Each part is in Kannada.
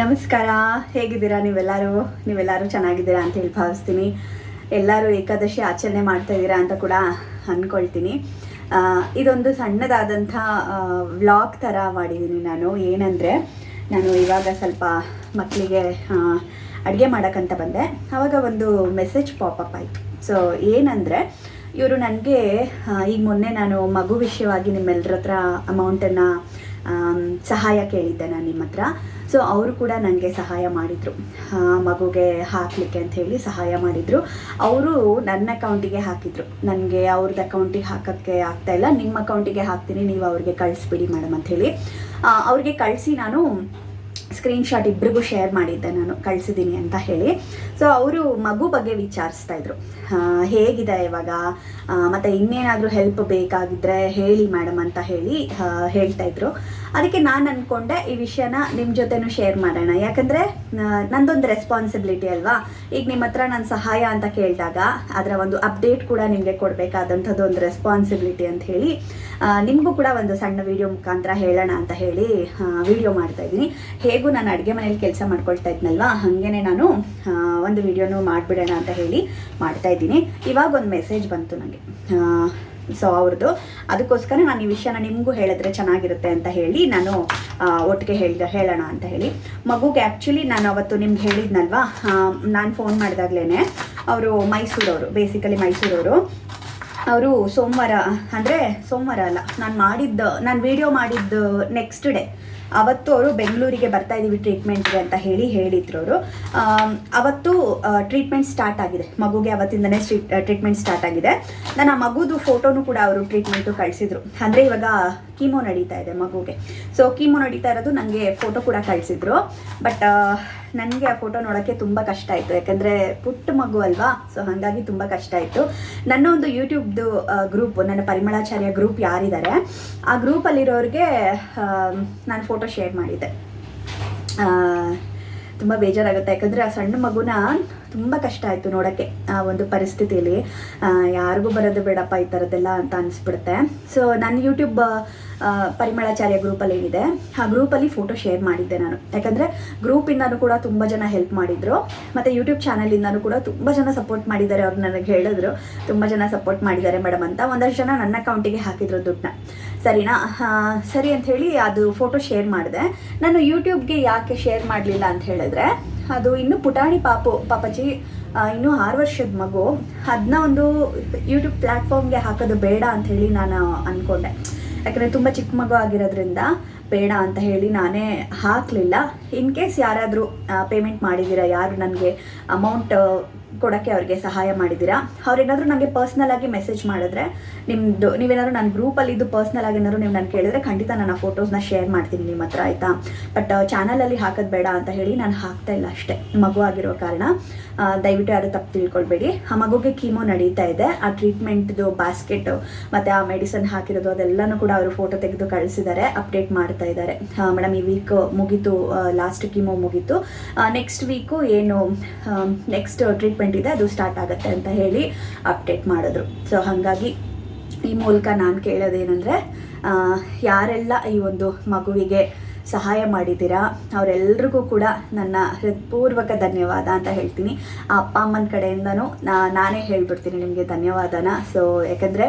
ನಮಸ್ಕಾರ, ಹೇಗಿದ್ದೀರಾ ನೀವೆಲ್ಲರೂ? ನೀವೆಲ್ಲರೂ ಚೆನ್ನಾಗಿದ್ದೀರಾ ಅಂತ ಹೇಳಿ ಭಾವಿಸ್ತೀನಿ. ಎಲ್ಲರೂ ಏಕಾದಶಿ ಆಚರಣೆ ಮಾಡ್ತಾ ಇದ್ದೀರಾ ಅಂತ ಕೂಡ ಅಂದ್ಕೊಳ್ತೀನಿ ಇದೊಂದು ಸಣ್ಣದಾದಂಥ ವ್ಲಾಗ್ ಥರ ಮಾಡಿದ್ದೀನಿ ನಾನು. ಏನಂದರೆ, ನಾನು ಇವಾಗ ಸ್ವಲ್ಪ ಮಕ್ಕಳಿಗೆ ಅಡುಗೆ ಮಾಡೋಕ್ಕಂತ ಬಂದೆ. ಆವಾಗ ಒಂದು ಮೆಸೇಜ್ ಪಾಪಪ್ ಆಯಿತು. ಸೊ ಏನಂದರೆ, ಇವರು ನನಗೆ ಈಗ ಮೊನ್ನೆ ನಾನು ಮಗು ವಿಷಯವಾಗಿ ನಿಮ್ಮೆಲ್ಲರ ಹತ್ರ ಅಮೌಂಟನ್ನು ಸಹಾಯ ಕೇಳಿದ್ದೆ ನಾನು ನಿಮ್ಮ ಹತ್ರ ಸೊ ಅವರು ಕೂಡ ನನಗೆ ಸಹಾಯ ಮಾಡಿದರು. ಮಗುಗೆ ಹಾಕಲಿಕ್ಕೆ ಅಂತ ಹೇಳಿ ಸಹಾಯ ಮಾಡಿದರು. ಅವರು ನನ್ನ ಅಕೌಂಟಿಗೆ ಹಾಕಿದರು. ನನಗೆ ಅವ್ರದ್ದು ಅಕೌಂಟಿಗೆ ಹಾಕೋಕ್ಕೆ ಇಲ್ಲ. ನಿಮ್ಮ ಅಕೌಂಟಿಗೆ ಹಾಕ್ತೀನಿ. ನೀವು ಅವ್ರಿಗೆ ಕಳಿಸ್ಬಿಡಿ ಮೇಡಮ್ ಅಂಥೇಳಿ ಅವ್ರಿಗೆ ಕಳಿಸಿ ನಾನು ಸ್ಕ್ರೀನ್ಶಾಟ್ ಇಬ್ಬರಿಗೂ ಶೇರ್ ಮಾಡಿದ್ದೆ ನಾನು, ಕಳಿಸಿದ್ದೀನಿ ಅಂತ ಹೇಳಿ. ಸೊ ಅವರು ಮಗು ಬಗ್ಗೆ ವಿಚಾರಿಸ್ತಾ ಇದ್ರು. ಹೇಗಿದೆ ಇವಾಗ? ಮತ್ತು ಮತ್ತೆ ಇನ್ನೇನಾದರೂ ಹೆಲ್ಪ್ ಬೇಕಾಗಿದ್ದರೆ ಹೇಳಿ ಮೇಡಮ್ ಅಂತ ಹೇಳಿ ಹೇಳ್ತಾ ಇದ್ರು. ಅದಕ್ಕೆ ನಾನು ಅಂದ್ಕೊಂಡೆ ಈ ವಿಷಯನ ನಿಮ್ಮ ಜೊತೆನೂ ಶೇರ್ ಮಾಡೋಣ. ಯಾಕಂದರೆ ನಂದೊಂದು ರೆಸ್ಪಾನ್ಸಿಬಿಲಿಟಿ ಅಲ್ವಾ? ಈಗ ನಿಮ್ಮ ಹತ್ರ ನಾನು ಸಹಾಯ ಅಂತ ಕೇಳಿದಾಗ ಅದರ ಒಂದು ಅಪ್ಡೇಟ್ ಕೂಡ ನಿಮಗೆ ಕೊಡಬೇಕಾದಂಥದ್ದು ಒಂದು ರೆಸ್ಪಾನ್ಸಿಬಿಲಿಟಿ ಅಂತ ಹೇಳಿ ನಿಮಗೂ ಕೂಡ ಒಂದು ಸಣ್ಣ ವಿಡಿಯೋ ಮುಖಾಂತರ ಹೇಳೋಣ ಅಂತ ಹೇಳಿ ವಿಡಿಯೋ ಮಾಡ್ತಾ ಇದ್ದೀನಿ. ಹೇಗೂ ನಾನು ಅಡುಗೆ ಮನೇಲಿ ಕೆಲಸ ಮಾಡ್ಕೊಳ್ತಾ ಇದ್ನಲ್ವಾ? ಹಾಗೇನೆ ನಾನು ಒಂದು ವಿಡಿಯೋನು ಮಾಡಿಬಿಡೋಣ ಅಂತ ಹೇಳಿ ಮಾಡ್ತಾ ಇದ್ದೀನಿ. ಇವಾಗ ಒಂದು ಮೆಸೇಜ್ ಬಂತು ನನಗೆ ಸೊ ಅವ್ರದ್ದು. ಅದಕ್ಕೋಸ್ಕರ ನಾನು ಈ ವಿಷಯನ ನಿಮಗೂ ಹೇಳಿದ್ರೆ ಚೆನ್ನಾಗಿರುತ್ತೆ ಅಂತ ಹೇಳಿ ನಾನು ಒಟ್ಟಿಗೆ ಹೇಳಿದ, ಹೇಳೋಣ ಅಂತ ಹೇಳಿ. ಮಗುಗೆ ಆ್ಯಕ್ಚುಲಿ ನಾನು ಅವತ್ತು ನಿಮ್ಗೆ ಹೇಳಿದ್ನಲ್ವಾ? ನಾನು ಫೋನ್ ಮಾಡಿದಾಗ್ಲೇ ಅವರು ಮೈಸೂರವರು ಬೇಸಿಕಲಿ ಮೈಸೂರವರು. ಅವರು ಸೋಮವಾರ, ಅಂದರೆ ಸೋಮವಾರ ಅಲ್ಲ, ನಾನು ಮಾಡಿದ್ದು, ನಾನು ವಿಡಿಯೋ ಮಾಡಿದ್ದು ನೆಕ್ಸ್ಟ್ ಡೇ ಅವತ್ತು ಅವರು ಬೆಂಗಳೂರಿಗೆ ಬರ್ತಾ ಇದ್ದೀವಿ ಟ್ರೀಟ್ಮೆಂಟ್ಗೆ ಅಂತ ಹೇಳಿ ಹೇಳಿದ್ರು ಅವರು. ಅವತ್ತು ಟ್ರೀಟ್ಮೆಂಟ್ ಸ್ಟಾರ್ಟ್ ಆಗಿದೆ. ಮಗುಗೆ ಅವತ್ತಿಂದನೇ ಟ್ರೀಟ್ಮೆಂಟ್ ಸ್ಟಾರ್ಟ್ ಆಗಿದೆ. ನಾನು ಆ ಮಗುದು ಫೋಟೋನು ಕೂಡ ಅವರು ಟ್ರೀಟ್ಮೆಂಟು ಕಳಿಸಿದ್ರು. ಅಂದರೆ ಇವಾಗ ಕೀಮೋ ನಡೀತಾ ಇದೆ ಮಗುಗೆ. ಸೊ ಕೀಮೋ ನಡೀತಾ ಇರೋದು ನನಗೆ ಫೋಟೋ ಕೂಡ ಕಳಿಸಿದ್ರು. ಬಟ್ ನನಗೆ ಆ ಫೋಟೋ ನೋಡೋಕ್ಕೆ ತುಂಬ ಕಷ್ಟ ಆಯಿತು. ಯಾಕಂದರೆ ಪುಟ್ಟ ಮಗು ಅಲ್ವಾ? ಸೊ ಹಾಗಾಗಿ ತುಂಬ ಕಷ್ಟ ಆಯಿತು. ನನ್ನ ಒಂದು ಯೂಟ್ಯೂಬ್ದು ಗ್ರೂಪ್ ನನ್ನ ಪರಿಮಳಾಚಾರ್ಯ ಗ್ರೂಪ್ ಯಾರಿದ್ದಾರೆ, ಆ ಗ್ರೂಪಲ್ಲಿರೋರಿಗೆ ನಾನು ಫೋಟೋ ಶೇರ್ ಮಾಡಿದ್ದೆ. ತುಂಬ ಬೇಜಾರಾಗುತ್ತೆ. ಯಾಕಂದರೆ ಆ ಸಣ್ಣ ಮಗುನ ತುಂಬ ಕಷ್ಟ ಆಯಿತು ನೋಡೋಕ್ಕೆ, ಆ ಒಂದು ಪರಿಸ್ಥಿತಿಯಲ್ಲಿ. ಯಾರಿಗೂ ಬರೋದು ಬೇಡಪ್ಪ ಈ ಥರದ್ದೆಲ್ಲ ಅಂತ ಅನಿಸ್ಬಿಡುತ್ತೆ. ಸೊ ನನ್ನ ಯೂಟ್ಯೂಬ್ ಪರಿಮಳಾಚಾರ್ಯ ಗ್ರೂಪಲ್ಲಿ ಏನಿದೆ, ಆ ಗ್ರೂಪಲ್ಲಿ ಫೋಟೋ ಶೇರ್ ಮಾಡಿದ್ದೆ ನಾನು. ಯಾಕಂದರೆ ಗ್ರೂಪಿಂದನೂ ಕೂಡ ತುಂಬ ಜನ ಹೆಲ್ಪ್ ಮಾಡಿದರು. ಮತ್ತು ಯೂಟ್ಯೂಬ್ ಚಾನಲಿಂದನೂ ಕೂಡ ತುಂಬ ಜನ ಸಪೋರ್ಟ್ ಮಾಡಿದ್ದಾರೆ ಅವ್ರು ನನಗೆ ಹೇಳಿದ್ರು. ತುಂಬ ಜನ ಸಪೋರ್ಟ್ ಮಾಡಿದ್ದಾರೆ ಮೇಡಮ್ ಅಂತ. ಒಂದಷ್ಟು ಜನ ನನ್ನ ಅಕೌಂಟಿಗೆ ಹಾಕಿದ್ರು ದುಡ್ಡನ್ನ. ಸರಿನಾ? ಸರಿ ಅಂತ ಹೇಳಿ ಅದು ಫೋಟೋ ಶೇರ್ ಮಾಡಿದೆ. ನಾನು ಯೂಟ್ಯೂಬ್ಗೆ ಯಾಕೆ ಶೇರ್ ಮಾಡಲಿಲ್ಲ ಅಂತ ಹೇಳಿದ್ರೆ ಅದು ಇನ್ನು ಪುಟಾಣಿ ಪಾಪು, ಪಾಪಾಜಿ ಇನ್ನು ಆರು ವರ್ಷದ ಮಗು. ಅದನ್ನ ಒಂದು ಯೂಟ್ಯೂಬ್ ಪ್ಲ್ಯಾಟ್ಫಾರ್ಮ್ಗೆ ಹಾಕೋದು ಬೇಡ ಅಂತ ಹೇಳಿ ನಾನು ಅಂದ್ಕೊಂಡೆ ಯಾಕಂದರೆ ತುಂಬ ಚಿಕ್ಕ ಮಗು ಆಗಿರೋದ್ರಿಂದ ಬೇಡ ಅಂತ ಹೇಳಿ ನಾನೇ ಹಾಕಲಿಲ್ಲ. ಇನ್ ಕೇಸ್ ಯಾರಾದರೂ ಪೇಮೆಂಟ್ ಮಾಡಿದ್ದೀರಾ ಯಾರು ನನಗೆ ಅಮೌಂಟ್ ಕೊಡೋಕ್ಕೆ ಅವ್ರಿಗೆ ಸಹಾಯ ಮಾಡಿದ್ದೀರಾ? ಅವ್ರೇನಾದರೂ ನನಗೆ ಪರ್ಸ್ನಲ್ ಆಗಿ ಮೆಸೇಜ್ ಮಾಡಿದ್ರೆ ನಿಮ್ಮದು ನೀವೇನಾದ್ರು ನನ್ನ ಗ್ರೂಪಲ್ಲಿದ್ದು ಪರ್ಸ್ನಲ್ ಆಗಿ ಏನಾದ್ರು ನೀವು ನಾನು ಕೇಳಿದ್ರೆ ಖಂಡಿತ ನಾನು ಫೋಟೋಸ್ ಫೋಟೋಸ್ನ ಶೇರ್ ಮಾಡ್ತೀನಿ ನಿಮ್ಮ ಹತ್ರ, ಆಯಿತಾ? ಬಟ್ ಚಾನಲಲ್ಲಿ ಹಾಕೋದು ಬೇಡ ಅಂತ ಹೇಳಿ ನಾನು ಹಾಕ್ತಾ ಇಲ್ಲ ಅಷ್ಟೇ. ಮಗು ಆಗಿರೋ ಕಾರಣ ದಯವಿಟ್ಟು ಯಾರು ತಪ್ಪು ತಿಳ್ಕೊಳ್ಬೇಡಿ. ಆ ಮಗುಗೆ ಕೀಮೋ ನಡೀತಾ ಇದೆ. ಆ ಟ್ರೀಟ್ಮೆಂಟ್ದು ಬಾಸ್ಕೆಟು ಮತ್ತು ಆ ಮೆಡಿಸನ್ ಹಾಕಿರೋದು ಅದೆಲ್ಲನೂ ಕೂಡ ಅವರು ಫೋಟೋ ತೆಗೆದು ಕಳಿಸಿದ್ದಾರೆ ಅಪ್ಡೇಟ್ ಮಾಡ್ತಾ ಇದ್ದಾರೆ. ಮೇಡಮ್ ಈ ವೀಕ್ ಮುಗೀತು ಲಾಸ್ಟ್ ಕೀಮೋ ಮುಗೀತು. ನೆಕ್ಸ್ಟ್ ವೀಕು ಏನು ನೆಕ್ಸ್ಟ್ ಟ್ರೀಟ್ಮೆಂಟ್ ಇದೆ ಅದು ಸ್ಟಾರ್ಟ್ ಆಗುತ್ತೆ ಅಂತ ಹೇಳಿ ಅಪ್ಡೇಟ್ ಮಾಡಿದ್ರು. ಸೊ ಹಾಗಾಗಿ ಈ ಮೂಲಕ ನಾನು ಕೇಳೋದೇನೆಂದರೆ ಯಾರೆಲ್ಲ ಈ ಒಂದು ಮಗುವಿಗೆ ಸಹಾಯ ಮಾಡಿದ್ದೀರಾ, ಅವರೆಲ್ರಿಗೂ ಕೂಡ ನನ್ನ ಹೃತ್ಪೂರ್ವಕ ಧನ್ಯವಾದ ಅಂತ ಹೇಳ್ತೀನಿ. ಆ ಅಪ್ಪ ಅಮ್ಮನ ಕಡೆಯಿಂದನೂ ನಾನೇ ಹೇಳ್ಬಿಡ್ತೀನಿ ನಿಮಗೆ ಧನ್ಯವಾದನ. ಸೊ ಯಾಕಂದರೆ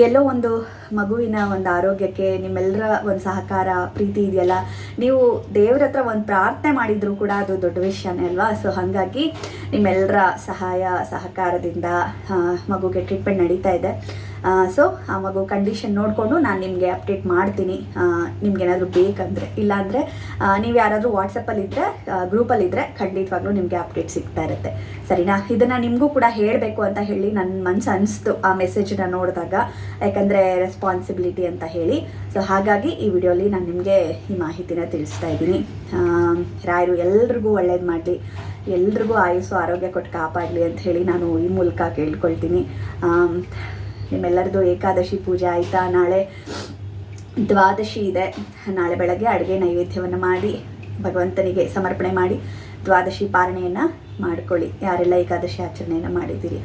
ಎಲ್ಲೋ ಒಂದು ಮಗುವಿನ ಒಂದು ಆರೋಗ್ಯಕ್ಕೆ ನಿಮ್ಮೆಲ್ಲರ ಒಂದು ಸಹಕಾರ, ಪ್ರೀತಿ ಇದೆಯಲ್ಲ? ನೀವು ದೇವ್ರ ಹತ್ರ ಒಂದು ಪ್ರಾರ್ಥನೆ ಮಾಡಿದರೂ ಕೂಡ ಅದು ದೊಡ್ಡ ವಿಷಯನೇ ಅಲ್ವಾ? ಸೊ ಹಾಗಾಗಿ ನಿಮ್ಮೆಲ್ಲರ ಸಹಾಯ, ಸಹಕಾರದಿಂದ ಮಗುಗೆ ಟ್ರೀಟ್ಮೆಂಟ್ ನಡೀತಾ ಇದೆ. ಸೊ ಆ ಮಗು ಕಂಡೀಷನ್ ನೋಡಿಕೊಂಡು ನಾನು ನಿಮಗೆ ಅಪ್ಡೇಟ್ ಮಾಡ್ತೀನಿ. ನಿಮ್ಗೇನಾದರೂ ಬೇಕಂದರೆ, ಇಲ್ಲಾಂದರೆ ನೀವು ಯಾರಾದರೂ ವಾಟ್ಸಪ್ಪಲ್ಲಿದ್ದರೆ ಗ್ರೂಪಲ್ಲಿದ್ದರೆ ಖಂಡಿತವಾಗ್ಲೂ ನಿಮಗೆ ಅಪ್ಡೇಟ್ ಸಿಗ್ತಾ ಇರುತ್ತೆ. ಸರಿನಾ? ಇದನ್ನು ನಿಮಗೂ ಕೂಡ ಹೇಳಬೇಕು ಅಂತ ಹೇಳಿ ನನ್ನ ಮನಸ್ಸು ಅನಿಸ್ತು ಆ ಮೆಸೇಜನ್ನ ನೋಡಿದಾಗ, ಯಾಕಂದರೆ ರೆಸ್ಪಾನ್ಸಿಬಿಲಿಟಿ ಅಂತ ಹೇಳಿ. ಸೊ ಹಾಗಾಗಿ ಈ ವಿಡಿಯೋಲಿ ನಾನು ನಿಮಗೆ ಈ ಮಾಹಿತಿನ ತಿಳಿಸ್ತಾ ಇದ್ದೀನಿ. ರಾಯರು ಎಲ್ರಿಗೂ ಒಳ್ಳೇದು ಮಾಡಲಿ. ಎಲ್ರಿಗೂ ಆಯುಸ್ಸು, ಆರೋಗ್ಯ ಕೊಟ್ಟು ಕಾಪಾಡಲಿ ಅಂತ ಹೇಳಿ ನಾನು ಈ ಮೂಲಕ ಕೇಳ್ಕೊಳ್ತೀನಿ. ನಿಮ್ಮೆಲ್ಲರದು ಏಕಾದಶಿ ಪೂಜೆ ಆಯಿತಾ? ನಾಳೆ ದ್ವಾದಶಿ ಇದೆ. ನಾಳೆ ಬೆಳಗ್ಗೆ ಅಡುಗೆ ನೈವೇದ್ಯವನ್ನು ಮಾಡಿ, ಭಗವಂತನಿಗೆ ಸಮರ್ಪಣೆ ಮಾಡಿ, ದ್ವಾದಶಿ ಪಾರಣೆಯನ್ನು ಮಾಡ್ಕೊಳ್ಳಿ. ಯಾರೆಲ್ಲ ಏಕಾದಶಿ ಆಚರಣೆಯನ್ನು ಮಾಡಿದ್ದೀರಿ?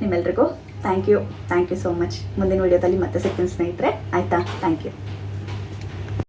ನಿಮ್ಮೆಲ್ರಿಗೂ thank you thank you so much ಮುಂದಿನ ವಿಡಿಯೋದಲ್ಲಿ ಮತ್ತೆ ಸಿಗ್ತೀನಿ ಸ್ನೇಹಿತರೆ. ಆಯಿತಾ? Thank you